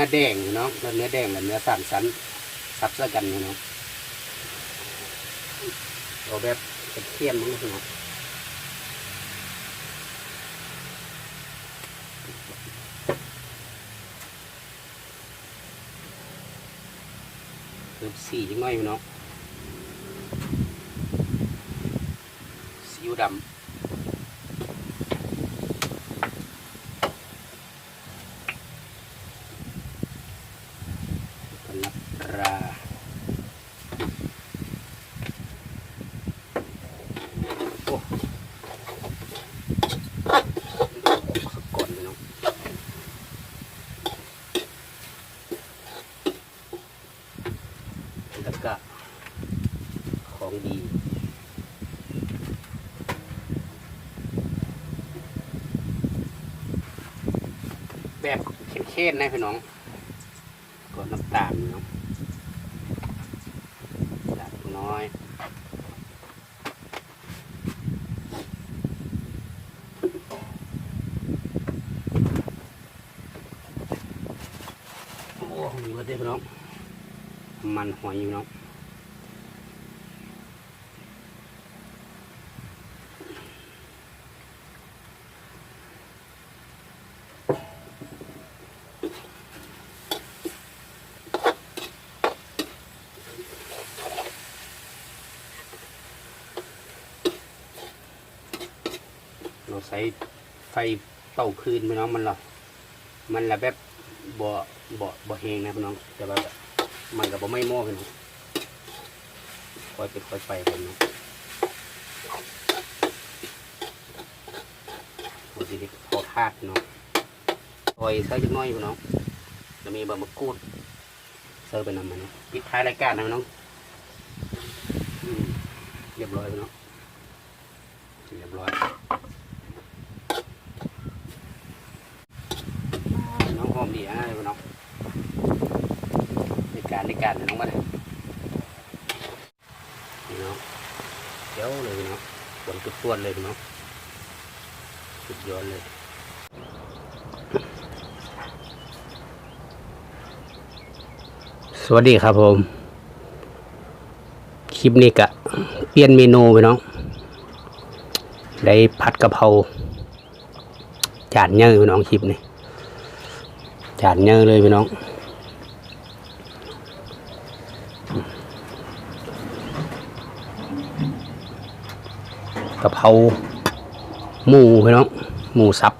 อแดงเนาะแล้วเนื้อแดงกับเนื้อสามชั้นซับซะกันเนาะเอาแบบเทียมมั้งเนาะเพิ่มสีจังหน่อยพี่น้องซีอิ๊วดำกันนับ รา โอ้สักก่อนพี่น้องแล้วก็ของดีแบบเข้มๆนะพี่น้องก็น้ำตาลเนาะ น้ำตาลน้อยโอ้มีมาได้พี่น้อง มันหอยอยู่น้อง ใช้ไฟเป่าคืนพี่น้องมันหรอมันละแบบบ่บ่บ่แหงนะพี่น้อง แต่ว่ามันก็บ่ไม่หม้อพี่น้องคอยไปคอยไปพี่น้องโอ้ยพอคาดพี่น้องคอยใส่จักน้อยพี่น้องแล้วมีบะมะกรูดเสิร์ฟไปนำมันนะปิดท้ายรายการนะพี่น้องเรียบร้อยพี่น้องเรียบร้อย น้องหอมดีนะพี่น้องในการในการน้องมาเลยพี่น้องเจ้าเลยพี่น้องฝนตุดตวนเลยพี่น้องสุดยอดเลยสวัสดีครับผม คลิปนี้กะเปลี่ยนเมนูไปน้อง ได้ผัดกะเพราจานเยอะพี่น้องคลิปนี้ จานเยอเลยพี่น้องกะเพราหมูพี่น้องหมูสับ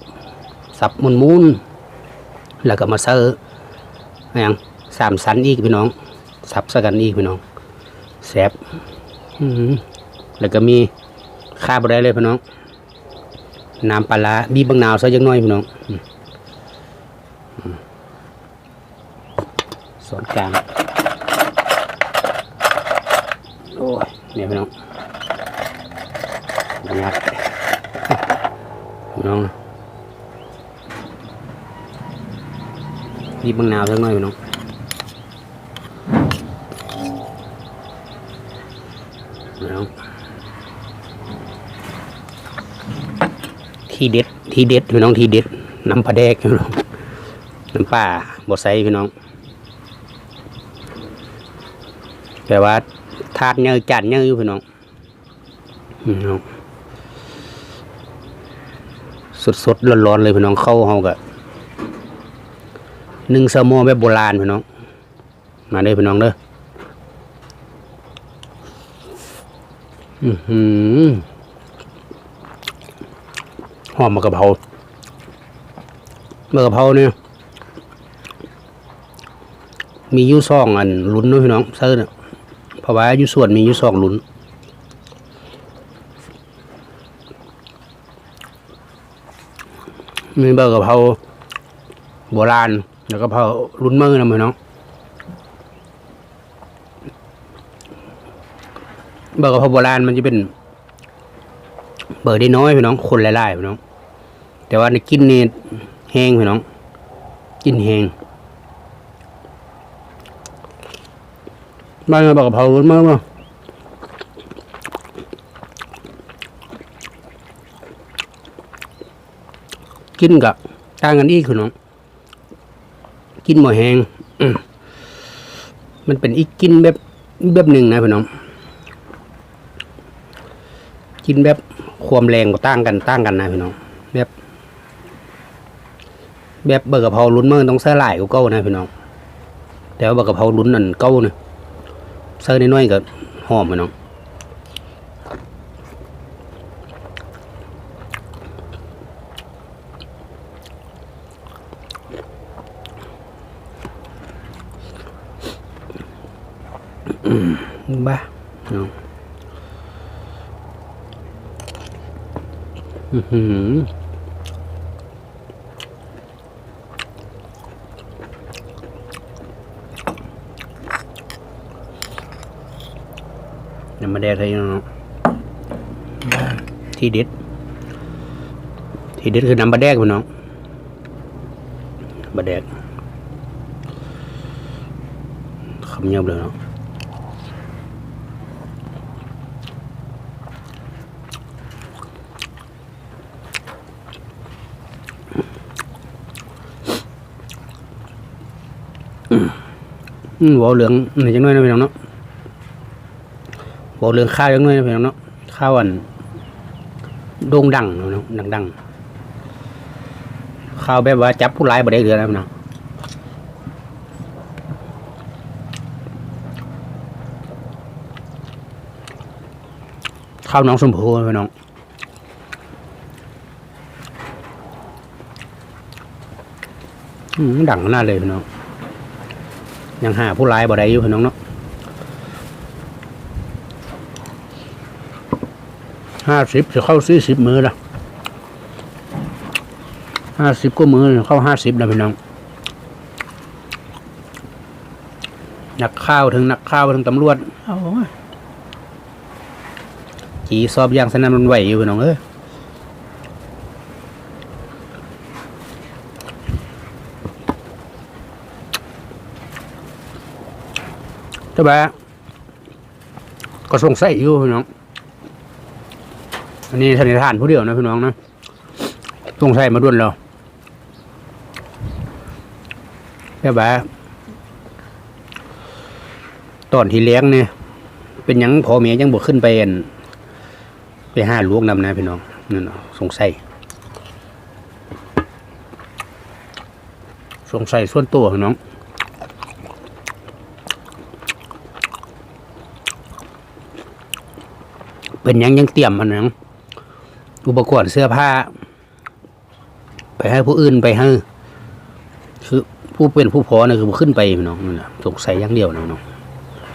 สับมุนมุนแล้วก็มาเซอร์อะไรอย่างสามสันอีกพี่น้อง สับสกันอีกพี่น้องแซ่บแล้วก็มีข้าวบดได้เลยพี่น้องน้ำปลาบีบบางนาวซะจังน้อยพี่น้อง ส่วนกลาง โอ้ยเนี่ยพี่น้องยักพี่น้องนี่บางนาวสักหน่อยพี่น้องพี่น้องที่เด็ดที่เด็ดพี่น้องที่เด็ดน้ำปลาแดกพี่น้องน้ำปลาบดใส่พี่น้อง แต่ว่าทาดเนื้อจานเนื้ออยู่พี่น้องน้องสดสดร้อนๆเลยพี่น้องเข้าเฮากับหนึ่งสมอแบบโบราณพี่น้อง มาเด้พี่น้องเด้ออือหือหอมมะกะเพรามะกะเพราเนี่ยมียูซองอันลุ้นด้วยพี่น้องเซิร์นเพ ราะว่าอยู่ส่วนมีอยู่สองลุนมีเบอร์กะเพราโบราณ แล้วก็เพราลุ้นมือนะพี่น้องเบอร์กะเพราโบราณมันจะเป็น เบอร์ได้น้อยพี่น้อง คนหลายๆพี่น้อง แต่ว่าในกินนี่แห้งพี่น้อง กินแห้ง มาเลยบอกกะเพราล้นมากมากินกับต่างกันอีกคือน้องกินหมูแหงมันเป็นอีกกินแบบแบบหนึ่งนะพี่น้อง กินแบบความแรงก็ต่างกันต่างกันนะพี่น้องแบบแบบเบอร์กะเพราลุ้นเมื่อต้องเสื้อลายก็เก้านะพี่น้องแต่ว่าเบอร์กะเพราลุ้นนั่นเก้าเนี่ย เสื้อน้อยๆก็หอมพี่น้องบ้าเนาะอือหือ น้ำมาแดกเลยเนาะที่เด็ด ที่เด็ดคือน้ำบะแดกพี่น้องบะแดกคำเงียบเลยเนาะอืมเวาเหลืองนี่จังน้อยนะพี่น้องเนาะ เวาเหลืองข้าวจังน้อยนะพี่น้องเนาะข้าวอันโด่งดังเนาะดังดังข้าวแบบว่าจับผู้ร้ายบ่ได้เดือนนะพี่น้องข้าวน้องสมพูพี่น้องดังขนาเลยพี่น้องยังหาผู้ร้ายบ่ได้อยู่พี่น้องเนาะ ห้าสิบจะเข้าสี่สิบมือละห้าสิบก็มือเข้าห้าสิบแล้วพี่น้องนักข้าวถึงนักข้าวถึงตำรวจเอาโอ้ยจีสอบอย่างสนั่นมันไหวอยู่พี่น้องเอ้ยแต่ว่าก็สงสัยอยู่พี่น้อง อันนี้สันนิษฐานผู้เดียวนะพี่น้องนะสงสัยมาด้วนแล้วแต่ว่าตอนที่เลี้ยงเนี่ยเป็นยังพอเมียยังบอกขึ้นไปเอั่นไปห้าลูกนำนะพี่น้องนั่นสงสัยสงสัยส่วนตัวพี่น้องเป็นยังยังเตรียมมันหยัง อุปกรณ์เสื้อผ้า ไปให้ผู้อื่นไปให้คือผู้เป็นผู้พอนะคือขึ้นไปพี่น้องนั่นน่ะสงสัยอย่างเดียวนะพี่น้อง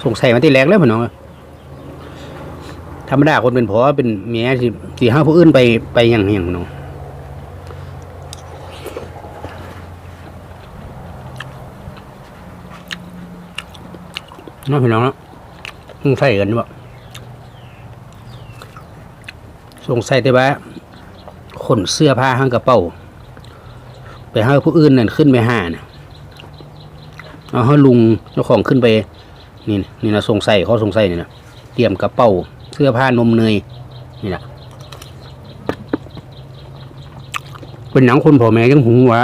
สงสัยมาที่แรกแล้วพี่น้องธรรมดาคนเป็นพอเป็นเมียสิสิห้าผู้อื่นไปไปอย่างอย่างพี่น้องน้องพี่น้องเนาะสงสัยกันว่า สงสัยแต่ว่าขนเสื้อผ้าห้างกระเป๋า ไปให้ผู้อื่นนั่นขึ้นไปหาเนี่ยเอาให้ลุงเจ้าของขึ้นไป นี่นี่นะสงสัยเขาสงสัยนี่นะเตรียมกระเป๋าเสื้อผ้านมเนยนี่นะเป็นหนังคนพ่อแม่ยังหูว่า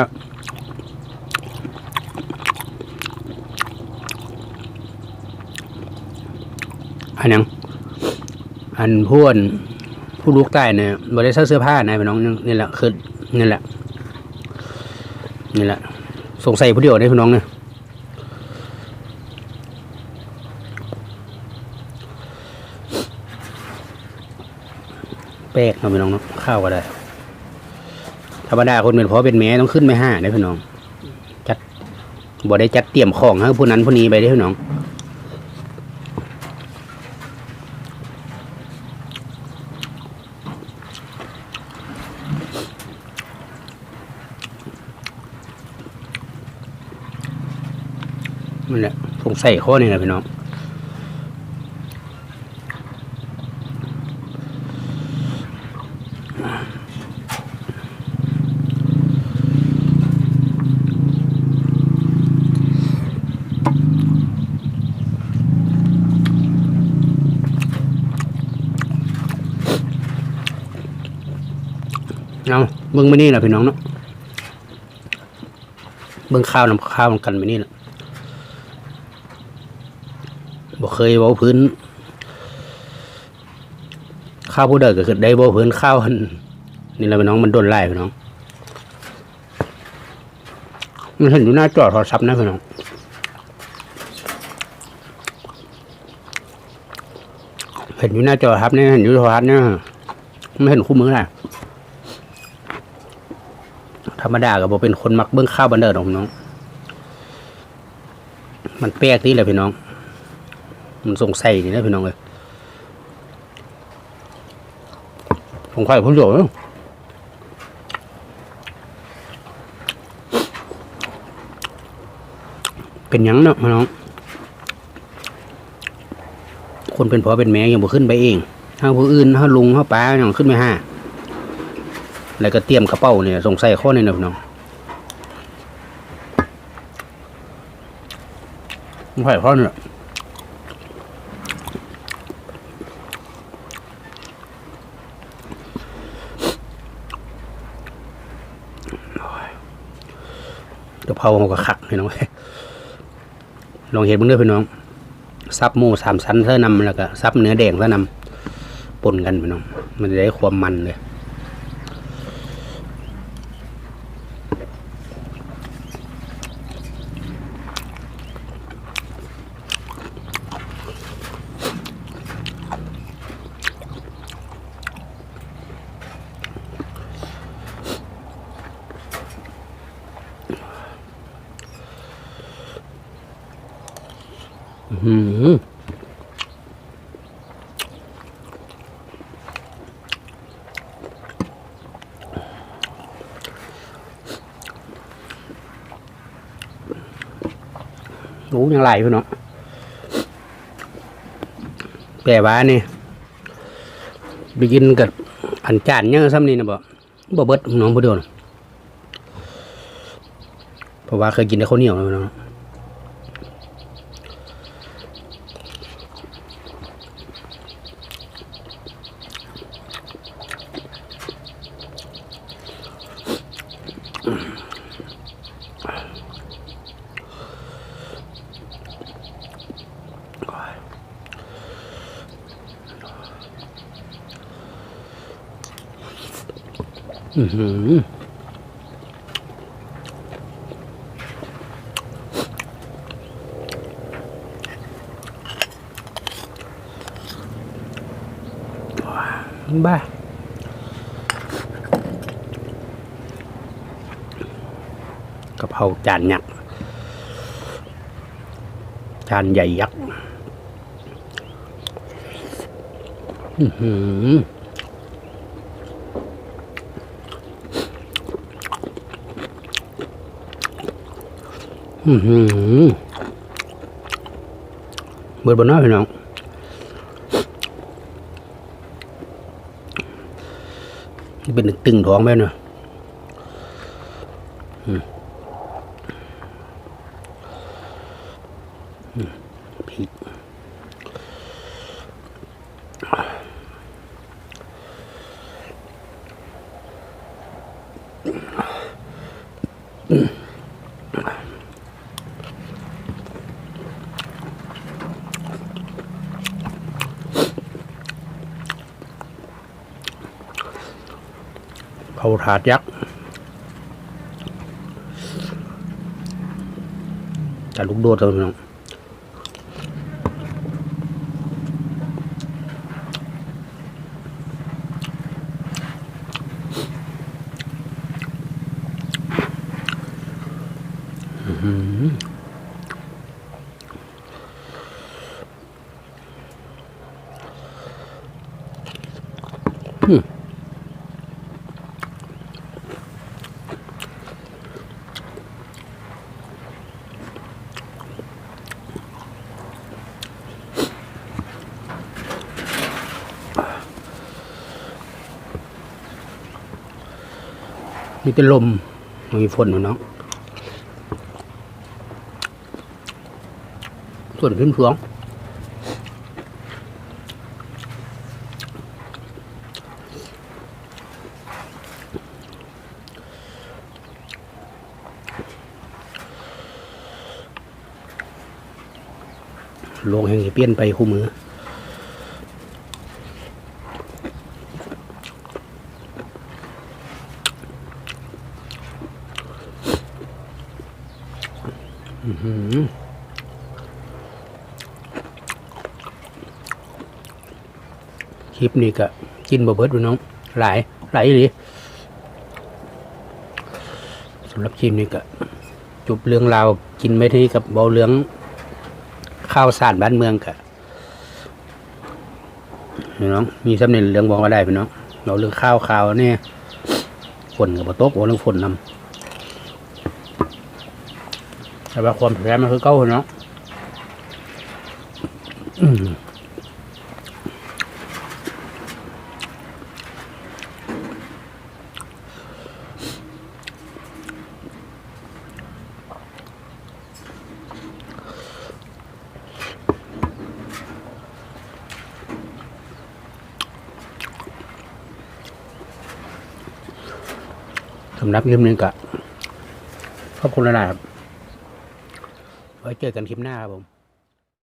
อันยังอันพวน ผู้ลูกใต้เนี่ยบริษัทเสื้อผ้านะพี่น้องนี่แหละคือนี่แหละนี่แหละสงสัยผู้เดียวได้พี่น้องเนี่ยแปลกเนาะพี่น้องเนาะข้าวก็ได้ธรรมดาคนเป็นพ่อเป็นแม่ต้องขึ้นไม่ห้าได้พี่น้อง จัดบ่ได้จัดเตรียมของให้ผู้นั้นผู้นี้ไปได้พี่น้อง นี่แหละผงใส่ข้อนี่แหะพี่น้องเอาเบิ่งมานี่แหละพี่น้องเนาะเบิ่งข้าวน้ำข้าวกันมานี่แหละ บ่เคยเว้าพื้น ข้าวผู้เดิกก็คือได้เว้าพื้นข้าวนี่แหละพี่น้องมันโดนไล่พี่น้อง มันเห็นอยู่หน้าจอโทรศัพท์นะพี่น้องเห็นอยู่หน้าจอครับเนี่ยเห็นอยู่โทรทัศน์เนี่ยไม่เห็นคู่มือนะธรรมดาก็บอกเป็นคนมักเบิ้องข้าวบันเดิดของน้อง มันแปลกนี่แหละพี่น้อง มันสงสัยนี่นะพี่น้องเลยสงสัยผมอยู่เนะเป็นยังเนาะพี่น้อง คนเป็นพ่อเป็นแม่ยังบ่ขึ้นไปเองถ้าผู้อื่นถ้าลุงถ้าป้ายังขึ้นไม่ห้าแล้วก็เตรียมกระเป๋าเนี่ยสงสัยข้อนี้นะพี่น้องไม่ใช่ข้อนี้แหละกระ เพาเขาก็คักพี่น้องลองเห็นบ้างเด้อพี่น้องซับหมูสามชั้นเท่านำแล้วก็ซับเนื้อแดงเท่านำปนกันพี่น้อง มันจะได้ความมันเลย อืมโอ้ยังไหลพี่เนาะแปลว่านี่ไปกินกับอันจานยังซ้ำนี่นะบ่บ่เบิดน้องบ่เดียวนเพราะว่าเคยกินแต่ข้าวเหนียวนะพี่น้อง อือหือบ้ากะเพราจานยักษ์จานใหญ่ยักษ์อือหือ อือหือ เบิดบนหน้าพี่น้องนี่เป็นตึงท้องแม่เนาะอืมอืมพริกเผา ถาดยักษ์แต่ลูกโดดเลยพี่น้องอื้อหืออืม มีแต่ลมมีฝนหนูน้องส่วนพื้นสวงโลงแห่งเปลี่ยนไปคู่มือ คลิปนี้ก็กินบ่เบิดพี่น้อง หลาย หลายเลยสำหรับคลิปนี้ก็จบเรื่องราวกินไม่ที่กับเบาเรื่องข้าวสารบ้านเมืองกะพี่น้อง มีสำเนียงเรื่องบอกก็ได้พี่น้อง เราเรื่องข้าวขาวเนี่ยฝนกับตกโอ้เรื่องฝนนำ แต่ว่าความแพ้มันคือเก้าเนาะสำหรับคลิปนี้ก็ขอบคุณหลายๆครับ ไว้เจอกันคลิปหน้าครับผม